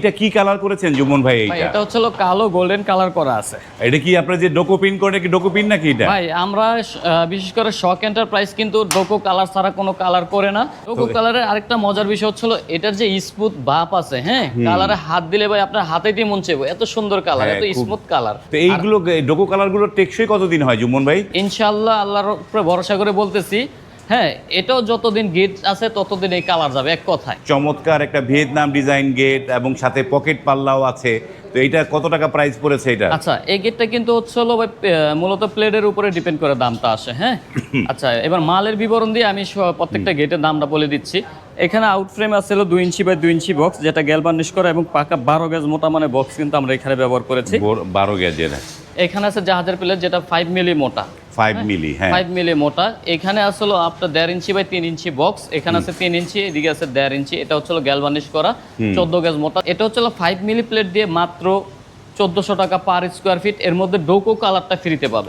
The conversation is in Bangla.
এটা কি কালার করেছেন জুমন ভাই এইটা? এটা হচ্ছে কালো গোল্ডেন কালার করা আছে। এটা কি আপনার যে ডোকোপিন করে কি ডোকোপিন নাকি এটা? ভাই আমরা বিশেষ করে শক এন্টারপ্রাইজ কিন্তু ডোকো কালার ছাড়া কোনো কালার করে না। ডোকো কালারের আরেকটা মজার বিষয় হচ্ছিল এটার যে স্মুথ বাপ আছে হ্যাঁ? কালারে হাত দিলে ভাই আপনার হাতেই মন চাইব। এত সুন্দর কালার হ্যাঁ, এত স্মুথ কালার তো এইগুলো ডোকো কালারগুলো টেকসই কতদিন হয় জুমন ভাই? ইনশাআল্লাহ আল্লাহর উপরে ভরসা করে বলতেছি হ্যাঁ এটাও যতদিন গেট আছে ততদিন এই কালার যাবে এক কথায়। চমৎকার একটা ভিয়েতনাম ডিজাইন গেট এবং সাথে পকেট পাল্লাও আছে। তো এইটা কত টাকা প্রাইস পড়েছে এটা আচ্ছা এই গেটটা কিন্তু হচ্ছে হলো মূলত প্লেটের উপরে ডিপেন্ড করে দামটা আসে হ্যাঁ? আচ্ছা এবার মালের বিবরণ দিয়ে আমি প্রত্যেকটা গেটের দামটা বলে দিচ্ছি। এখানে আউট ফ্রেম আছে হলো দুই ইঞ্চি বাই দুই ইঞ্চি বক্স যেটা গ্যালবার্নিশ করা এবং পাকা বারো গেজ মোটা মানে বক্স কিন্তু আমরা এখানে ব্যবহার করেছি। বারো গেজের এখানে আছে জাহাজের প্লেট যেটা ফাইভ মিলি মোটা। ফাইভ মিলি হ্যাঁ। ফাইভ মিলি মোটা। এখানে আসলে আপনার দেড় ইঞ্চি বাই তিন ইঞ্চি বক্স এখানে আছে তিন ইঞ্চি এদিকে আছে দেড় ইঞ্চি এটা হচ্ছে গ্যালবানিশ করা চোদ্দ গেজ মোটা। এটা হচ্ছে ফাইভ মিলি প্লেট দিয়ে মাত্র চোদ্দশো টাকা পার স্কোয়ার ফিট এর মধ্যে ডোকো কালারটা ফ্রিতে পাবেন।